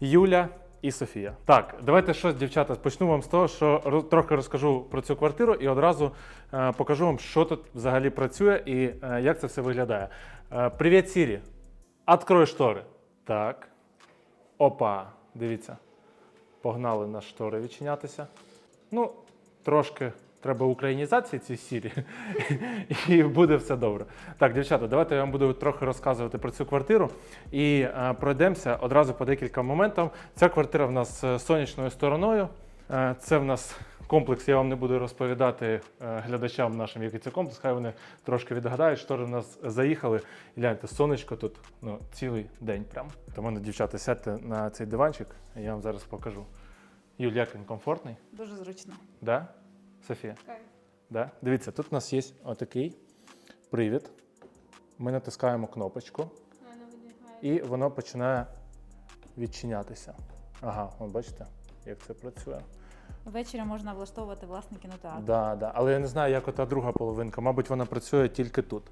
Юля і Софія. Так, давайте щось, дівчата, почну вам з того, що трохи розкажу про цю квартиру і одразу е, покажу вам, що тут взагалі працює і е, як це все виглядає. Е, Привіт, Сірі. Открой штори. Так. Опа, дивіться. Погнали на штори відчинятися. Ну, трошки треба українізації цій сірі, і буде все добре. Так, дівчата, давайте я вам буду трохи розказувати про цю квартиру і е, пройдемося одразу по декілька моментам. Ця квартира в нас з сонячною стороною. Е, це в нас комплекс, я вам не буду розповідати е, глядачам нашим, який це комплекс. Хай вони трошки відгадають, штори в нас заїхали. І гляньте, сонечко тут ну, цілий день прям. Тому, ну, дівчата, сядьте на цей диванчик, я вам зараз покажу. Юль, як він комфортний? Дуже зручно. Да? Софія? Кайф. Да? Дивіться, тут у нас є отакий привід. Ми натискаємо кнопочку, і воно починає відчинятися. Ага, от бачите, як це працює. Ввечері можна влаштовувати власний кінотеатр. Да, да. Але я не знаю, як ота друга половинка. Мабуть, вона працює тільки тут.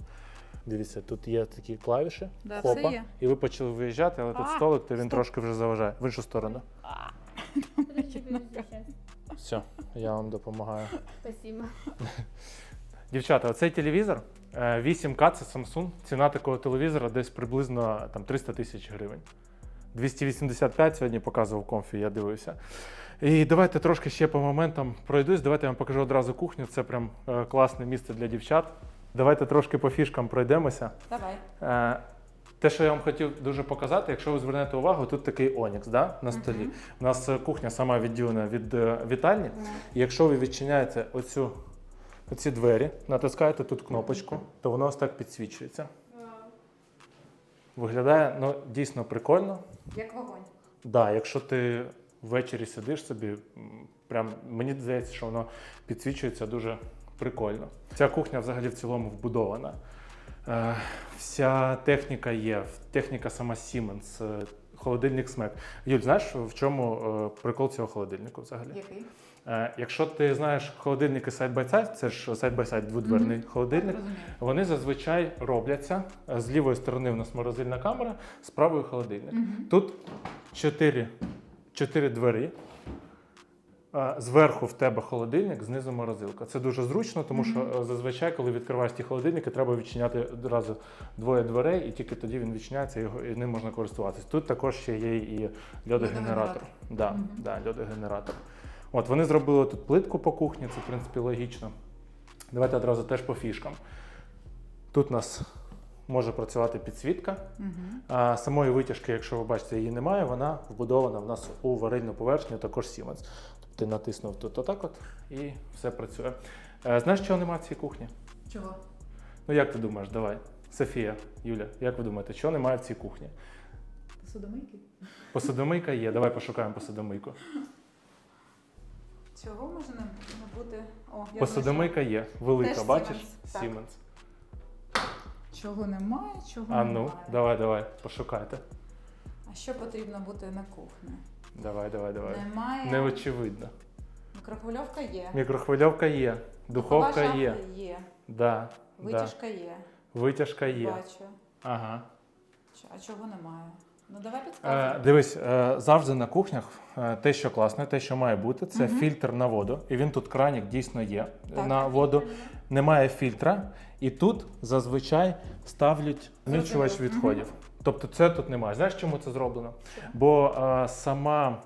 Дивіться, тут є такі клавіші. Да, Хопа. все є. І ви почали виїжджати, але тут А, столик, то він стоп. трошки вже заважає. В іншу сторону. Все, я вам допомагаю. Спасибо. Дівчата, оцей телевізор е, 8К це Samsung. Ціна такого телевізора десь приблизно там, 300 тисяч гривень. 285 сьогодні показував комфі, я дивився. І давайте трошки ще по моментам пройдусь. Давайте я вам покажу одразу кухню. Це прям е, класне місце для дівчат. Давайте трошки по фішкам пройдемося. Давай. Е, Те, що я вам хотів дуже показати, якщо ви звернете увагу, тут такий Онікс да, на столі. Мгм. У нас е, кухня сама відділена від е, вітальні. І якщо ви відчиняєте оцю, оці двері, натискаєте тут кнопочку, то воно ось так підсвічується. Виглядає ну, дійсно прикольно. Як вогонь. Да, якщо ти ввечері сидиш собі, прям мені здається, що воно підсвічується дуже прикольно. Ця кухня взагалі в цілому вбудована. Е, вся техніка є, техніка сама Siemens, е, холодильник смек. Юль, знаєш, в чому е, прикол цього холодильнику взагалі? Який? Якщо ти знаєш холодильники сайд-бай-сайд, це ж сайд-бай-сайд дводверний Мгм. холодильник. Розумію. Вони зазвичай робляться з лівої сторони в нас морозильна камера, з правої холодильник. Мгм. Тут чотири, чотири двері. Е, Зверху в тебе холодильник, знизу морозилка. Це дуже зручно, тому що Мгм. е, зазвичай, коли відкриваєш ті холодильники, треба відчиняти одразу двоє дверей, і тільки тоді він відчиняється, і його- і ним можна користуватися. Тут також ще є і льодогенератор. Да, Мгм. да, льодогенератор. От вони зробили тут плитку по кухні, це в принципі логічно. Давайте одразу теж по фішкам. Тут у нас може працювати підсвітка. Мгм. А самої витяжки, якщо ви бачите, її немає, вона вбудована в нас у варильну поверхню, також Siemens. Ти натиснув тут отак от і все працює. Е, Знаєш, чого немає в цій кухні? Чого? Ну як ти думаєш, давай. Софія, Юля, як ви думаєте, чого немає в цій кухні? Посудомийки? Посудомийка є. Давай пошукаємо посудомийку. Чого може не, бути? О, я Посудомийка є. Велика, Теж бачиш? Siemens, так. Siemens. Чого немає, чого А немає. ну, давай, давай, пошукайте. А що потрібно бути на кухні? Давай, давай, давай. Немає. Неочевидно. Мікрохвильовка є. Мікрохвильовка є, духовка Духова є. шафа є. Да, да. Витяжка є. Витяжка є. Бачу. Ага. Ч- А чого немає? Ну давай Е, дивись, е, завжди на кухнях е, те, що класне, те, що має бути, це фільтр на воду. І він тут кранік дійсно є Так. на воду. Немає фільтра, і тут зазвичай ставлять Зрозуміло. відходів. Тобто це тут немає. Знаєш, чому це зроблено? Бо е, сама,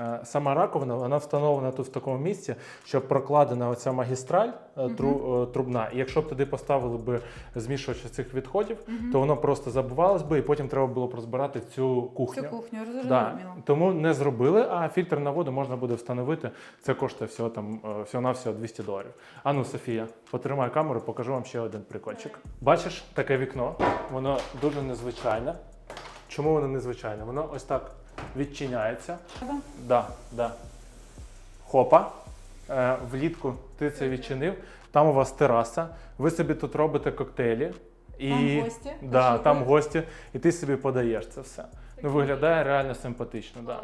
е, сама раковина вона встановлена тут в такому місці, що прокладена оця магістраль е, тру, е, трубна. І якщо б туди поставили би змішувач цих відходів, то воно просто забувалось би, і потім треба було б розбирати цю кухню. Цю кухню Да, тому не зробили, а фільтр на воду можна буде встановити. Це коштує всього там всього на всього 200 доларів. А ну, Софія, потримай камеру, покажу вам ще один прикольчик. Бачиш таке вікно? Воно дуже незвичайне. Чому воно незвичайне? Воно ось так відчиняється. Да, да. Хопа. Е, влітку ти це відчинив. Там у вас тераса. Ви собі тут робите коктейлі. І, Там гості Да, там гості, і ти собі подаєш це все. Ну, виглядає реально симпатично. Да.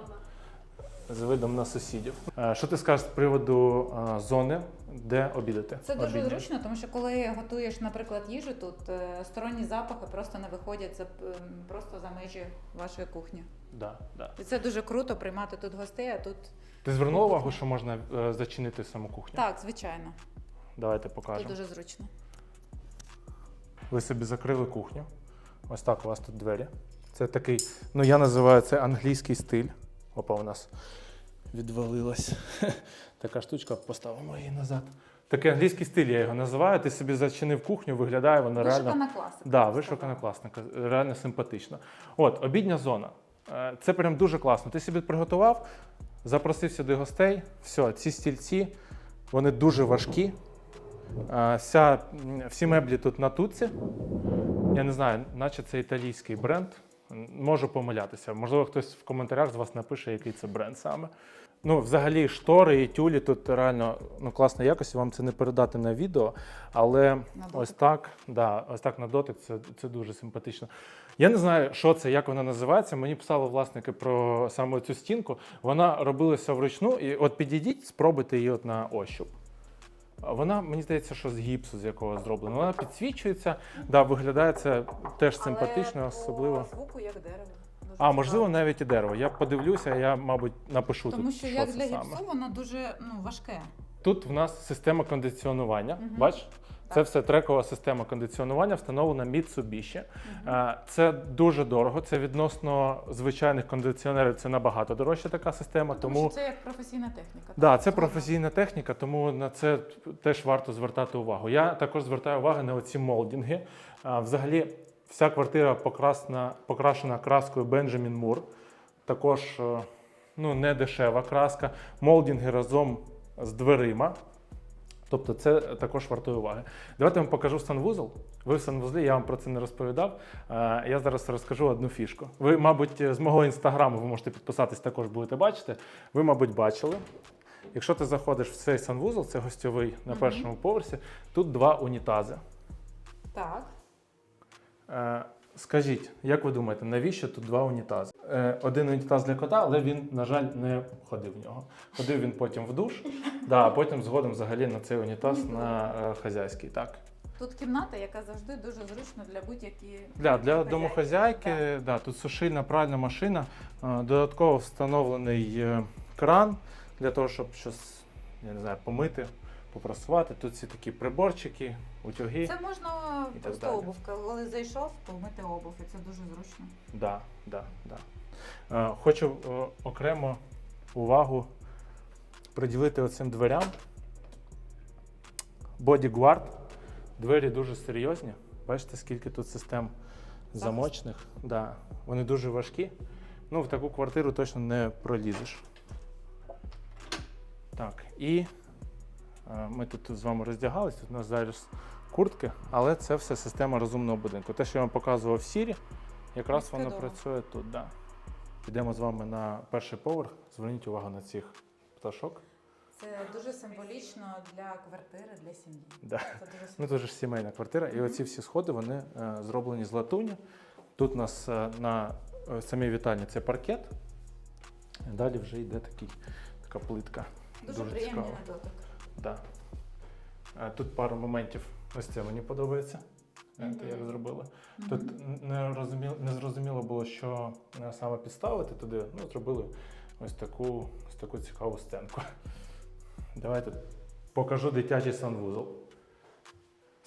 З видом на сусідів. Е, Що ти скажеш з приводу е, зони, де обідати? Це дуже Обідньої? зручно, тому що коли готуєш, наприклад, їжу тут, е, сторонні запахи просто не виходять за просто за межі вашої кухні. Да, да. І це дуже круто приймати тут гостей, а тут Ти звернула увагу, що можна зачинити саму кухню? так, звичайно, Давайте тут покажемо. дуже зручно. Ви собі закрили кухню. Ось так у вас тут двері. Це такий, ну я називаю це англійський стиль. Опа, у нас відвалилась. Така штучка, поставимо її назад. Такий англійський стиль, я його називаю. Ти собі зачинив кухню, виглядає вона реально. Вишукана класика. Да, вишукана класника, реально симпатично. От, обідня зона. Е, Це прям дуже класно. Ти собі приготував, запросив сюди гостей. Все, ці стільці, вони дуже важкі. Е, Вся, всі меблі тут на туці. Я не знаю, наче це італійський бренд. Можу помилятися. Можливо, хтось в коментарях з вас напише, який це бренд саме. Ну, взагалі, штори і тюлі тут реально ну, класної якості. Вам це не передати на відео, але На ось так, да, ось так на дотик, це, це дуже симпатично. Я не знаю, що це, як вона називається. Мені писали власники про саме цю стінку. Вона робилася вручну, і от підійдіть, спробуйте її от на ощуп. Вона, мені здається, що з гіпсу, з якого зроблена. Вона підсвічується, да, виглядає це теж симпатично, Але особливо. По звуку як дерево. Дуже А, можливо, цікаво. навіть і дерево. Я подивлюся, я, мабуть, напишу Тому тут. що як це для саме. гіпсу воно дуже ну, важке. Тут в нас система кондиціонування. Мгм. Це все трекова система кондиціонування, встановлена Mitsubishi. Е, Це дуже дорого. Це відносно звичайних кондиціонерів. Це набагато дорожча така система. Тому Тому що це як професійна техніка. да, це професійна техніка, тому на це теж варто звертати увагу. Я також звертаю увагу на оці молдинги. А, Взагалі, вся квартира покрасна, покрашена краскою Benjamin Moore. Також е, ну, не дешева краска. Молдинги разом з дверима. Тобто це також вартує уваги. Давайте я вам покажу санвузол. Ви в санвузлі, я вам про це не розповідав. Е, Я зараз розкажу одну фішку. Ви, мабуть, з мого інстаграму ви можете підписатись, також будете бачити. Ви, мабуть, бачили. Якщо ти заходиш в цей санвузол, це гостьовий на першому поверсі, тут два унітази. Так. Е, Скажіть, як ви думаєте, навіщо тут два унітази? Е, Один унітаз для кота, але він, на жаль, не ходив в нього. Ходив він потім в душ, да, а потім згодом взагалі на цей унітаз на е, хазяйський. Так. Тут кімната, яка завжди дуже зручна для будь-які Для, для домохозяйки, да, тут сушильна пральна машина, е, додатково встановлений кран для того, щоб щось, я не знаю, помити, попрасувати. Тут всі такі приборчики, утюги. Це можна І так просто далі. обувка. Коли зайшов, помити обув, і це дуже зручно. Да, да, да. Е, хочу е, окремо увагу приділити оцим дверям. Bodyguard. Двері дуже серйозні. Бачите, скільки тут систем замочних. Да. Вони дуже важкі. Ну, в таку квартиру точно не пролізеш. Так, і ми тут з вами роздягались, тут у нас зараз куртки, але це все система розумного будинку. Те, що я вам показував в Сірі, якраз воно працює тут. Да. Підемо з вами на перший поверх. Зверніть увагу на цих пташок. Це дуже символічно для квартири, для сім'ї. Да. Це дуже Ну, це ж сімейна квартира. І оці всі сходи вони е, зроблені з латуні. Тут у нас е, на е, самій вітальні це паркет. Далі вже йде такий, така плитка. Дуже, дуже приємний на дотик. Да. Е, Тут пару моментів. Ось це мені подобається. Знаєте, Мгм. як зробили. Тут не, розуміло, не зрозуміло було, що е, саме підставити туди. Ну, зробили ось таку, ось таку цікаву стенку. Давайте покажу дитячий санвузол.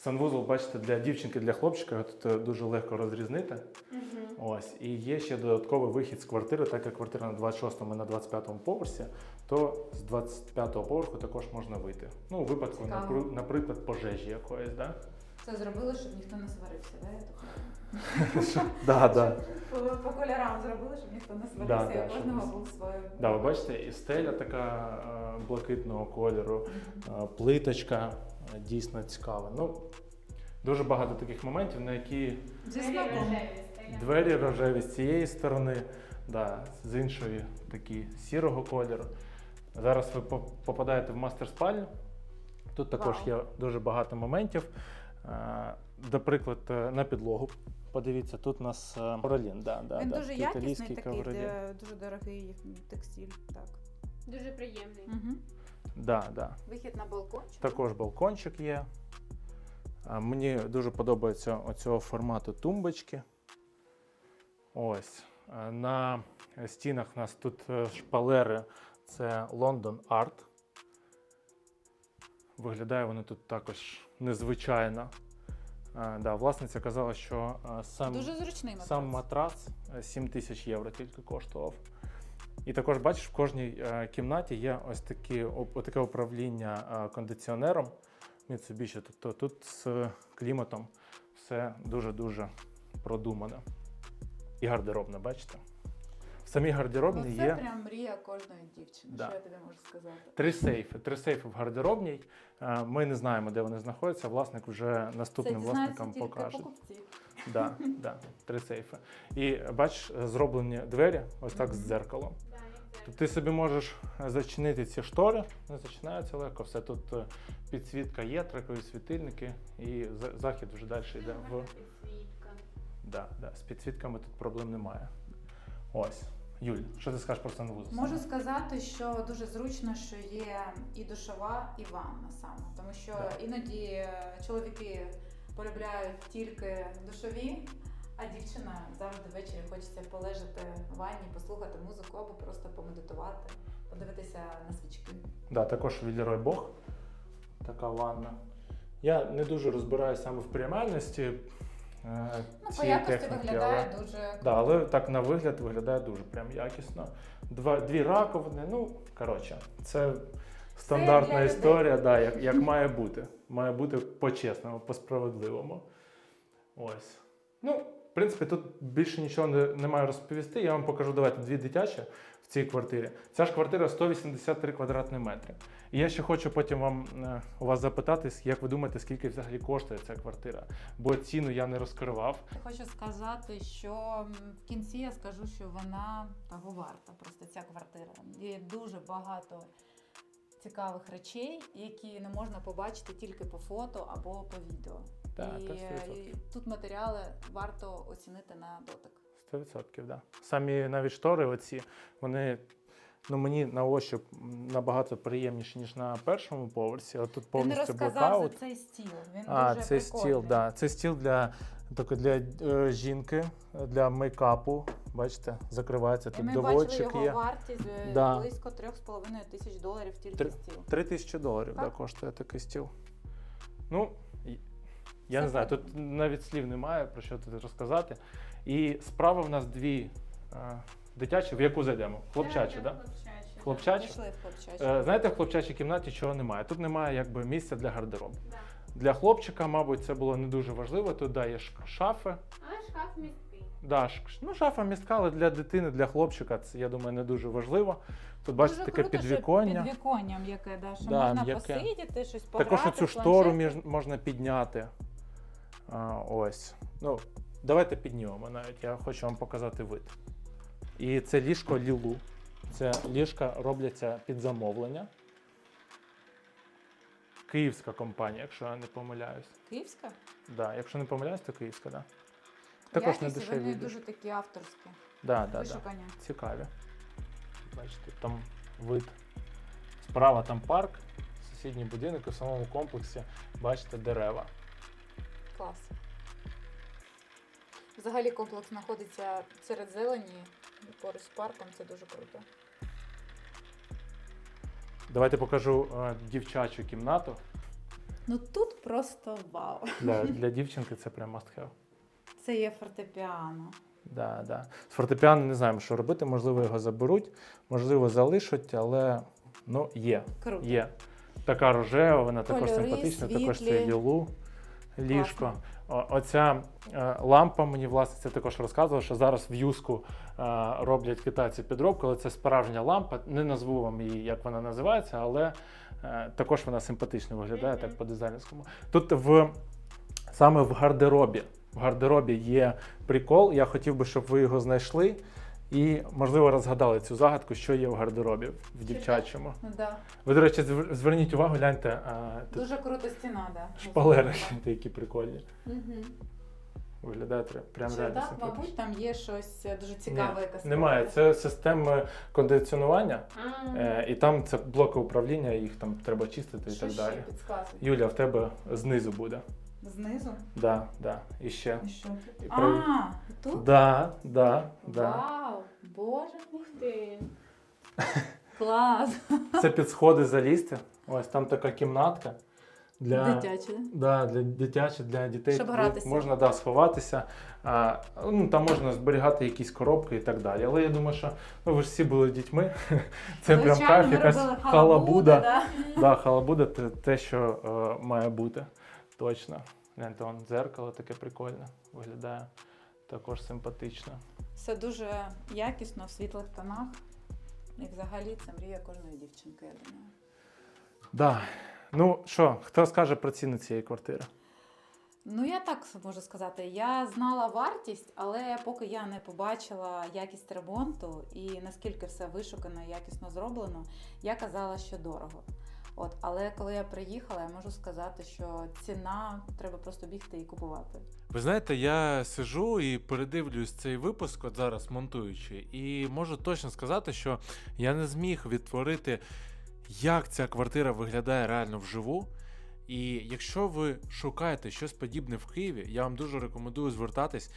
Санвузол, бачите, для дівчинки, для хлопчика його тут е, дуже легко розрізнити. Ось. І є ще додатковий вихід з квартири, так як квартира на 26-му і на 25-му поверсі, то з 25-го поверху також можна вийти. Ну, у випадку, Цікаво. наприклад, пожежі якоїсь, да? Це зробили, щоб ніхто не сварився, так Да, да. По, по кольорам зробили, щоб ніхто не Да, сварився, да, і щоб кожного був своє. Да, ви бачите, і стеля така е, блакитного кольору, е, плиточка е, дійсно цікава. Ну, дуже багато таких моментів, на які двері рожеві з цієї сторони, да, з іншої такі сірого кольору. Зараз ви попадаєте в мастер-спальню. Тут також Вау. є дуже багато моментів. Наприклад, на підлогу Подивіться, тут у нас е, ковролін, да, да, Він да, дуже якісний, такий, ковролін. де- дуже дорогий текстиль. Так. Дуже приємний. Угу. Да, да. Вихід на балкончик. Також балкончик є. Мені дуже подобається оцього формату тумбочки. Ось. Е, На стінах у нас тут е, шпалери. Це London Art. Виглядає воно тут також незвичайно. Е, Да, власниця казала, що е, сам, Дуже зручний матрас. сам матрац е, 7 тисяч євро тільки коштував. І також бачиш, в кожній е, кімнаті є ось такі, о, таке управління е, кондиціонером Mitsubishi. Тобто тут з кліматом все дуже-дуже продумане. І гардеробне, бачите? В самій Ну, гардеробній це є прям мрія кожної дівчини, Да. що я тобі можу сказати. три сейфи. Три сейфи в гардеробній. Е, Ми не знаємо, де вони знаходяться. Власник вже наступним це власникам тільки покаже. покупці. Да, да, три сейфи. І бачиш, зроблені двері ось так з дзеркалом. Да, як це. Тобто ти собі можеш зачинити ці штори, не зачиняються легко. Все тут е, підсвітка є, трекові світильники, і захід вже далі йде в. Підсвітка. Да, да, з підсвітками тут проблем немає. Ось. Юль, що ти скажеш про санвузол? Можу сказати, що дуже зручно, що є і душова, і ванна саме. Тому що Да. іноді е, чоловіки полюбляють тільки душові, а дівчина завжди ввечері хочеться полежати в ванні, послухати музику або просто помедитувати, подивитися на свічки. Да, також Leroy Bog. Така ванна. Я не дуже розбираюся саме в приймальності. Е, Ну, по якості техніки, виглядає але... дуже Да, але так на вигляд виглядає дуже прям якісно. Два, дві раковини, ну, коротше, це стандартна для історія, да, як, як має бути. Має бути по-чесному, по-справедливому. Ось. Ну, в принципі, тут більше нічого не, не маю розповісти. Я вам покажу, давайте, дві дитячі в цій квартирі. Ця ж квартира 183 квадратні метри. І я ще хочу потім вам е, у вас запитати, як ви думаєте, скільки взагалі коштує ця квартира? Бо ціну я не розкривав. Хочу сказати, що в кінці я скажу, що вона того варта. Просто ця квартира. Є дуже багато цікавих речей, які не можна побачити тільки по фото або по відео. Так, і, е, 100%. і тут матеріали варто оцінити на дотик. 100%, да. Самі навіть штори, оці, вони ну, мені на ощуп набагато приємніші, ніж на першому поверсі. А тут повністю розказав блокаут. за цей стіл. Він А, дуже це прикольний. стіл, да. Це стіл для, тільки для е, жінки, для мейкапу. Бачите, закривається І тут ми бачили доводчик його є. вартість е, Да. близько 3,5 тисяч доларів тільки Три- стіл. Три тисячі доларів да, Так. коштує такий стіл. Ну, і- я Це не знаю, тут навіть слів немає про що тут розказати. І справа в нас дві е, дитячі, в яку зайдемо? Хлопчачі, так? Да. Пішли в хлопчачі. Е, Знаєте, в хлопчачій кімнаті чого немає? Тут немає якби місця для гардеробу. Да. Для хлопчика, мабуть, це було не дуже важливо. Тут да, є ш- шафи. Але шкаф місткий. Да, ш- ну, шафа містка, але для дитини, для хлопчика, це я думаю, не дуже важливо. Тут бачите Дуже таке круто, що підвіконня. Підвіконня м'яке, да, що Да, можна м'яке. посидіти, щось пограти. Також оцю планшет. штору між, можна підняти. А, ось. Ну, давайте піднімемо навіть. Я хочу вам показати вид. І це ліжко Лілу. Це ліжка робляться під замовлення. Київська компанія, якщо я не помиляюсь. Київська? Да, якщо не помиляюсь, то київська, да. Також не Якісні, дешеві. Вони дуже. дуже такі авторські, Да, да, да. Цікаві. Бачите, там вид. Справа там парк, сусідній будинок, і в самому комплексі бачите дерева. Клас. Взагалі комплекс знаходиться серед зелені, поруч з парком, це дуже круто. Давайте покажу е, дівчачу кімнату. Ну тут просто вау. Для, для дівчинки це прям must have. Це є фортепіано. Да, да. З фортепіано не знаємо, що робити. Можливо, його заберуть, можливо, залишать, але ну, є. Круто. Є. Така рожева, вона також Кольори, симпатична, також це світлі. лілу ліжко. О, оця е, лампа мені власне також розказувала, що зараз в юску е, роблять китайці підробку, але це справжня лампа. Не назву вам її, як вона називається, але е, також вона симпатично виглядає Мгм. так по дизайнерському. Тут в саме в гардеробі. В гардеробі є прикол. Я хотів би, щоб ви його знайшли. І, можливо, розгадали цю загадку, що є в гардеробі в дівчачому. Ну, да. Ви, до речі, зверніть увагу, гляньте, а, тут Дуже крута стіна, да. шпалери, які прикольні. Угу. Виглядає прям реально симпатично. мабуть, там є щось е, дуже цікаве, Немає, це системи кондиціонування, А, е, і там це блоки управління, їх там треба чистити і так далі. Юля, в тебе знизу буде. Знизу? Да, да. І ще. І що тут? І А, праві- тут? Да, да, да. Вау, боже. Ух ти. Клас. Це під сходи залізти. Ось там така кімнатка. Для, Дитяче. Да, для дитячих, для дітей Щоб гратися. можна да, сховатися. А, ну, там можна зберігати якісь коробки і так далі. Але я думаю, що ну, ви ж всі були дітьми. Це прям Звичайно, кайф, ми якась робили халабуда. да? Да, халабуда це те, що е, має бути. Точно. Гляньте, вон дзеркало таке прикольне виглядає. Також симпатично. Все дуже якісно в світлих тонах. І взагалі це мрія кожної дівчинки, я думаю. Да. Ну що, хто скаже про ціни цієї квартири? Ну, я так можу сказати. Я знала вартість, але поки я не побачила якість ремонту і наскільки все вишукано і якісно зроблено, я казала, що дорого. От, але коли я приїхала, я можу сказати, що ціна треба просто бігти і купувати. Ви знаєте, я сижу і передивлюсь цей випуск, от зараз монтуючи, і можу точно сказати, що я не зміг відтворити, як ця квартира виглядає реально вживу. І якщо ви шукаєте щось подібне в Києві, я вам дуже рекомендую звертатись.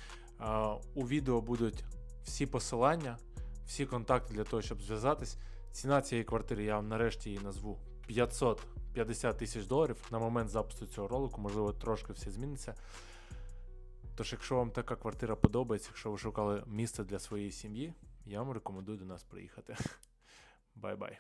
У відео будуть всі посилання, всі контакти для того, щоб зв'язатись. Ціна цієї квартири я вам нарешті її назву 550 тисяч доларів на момент запису цього ролику, можливо, трошки все зміниться. Тож, якщо вам така квартира подобається, якщо ви шукали місце для своєї сім'ї, я вам рекомендую до нас приїхати. Бай-бай.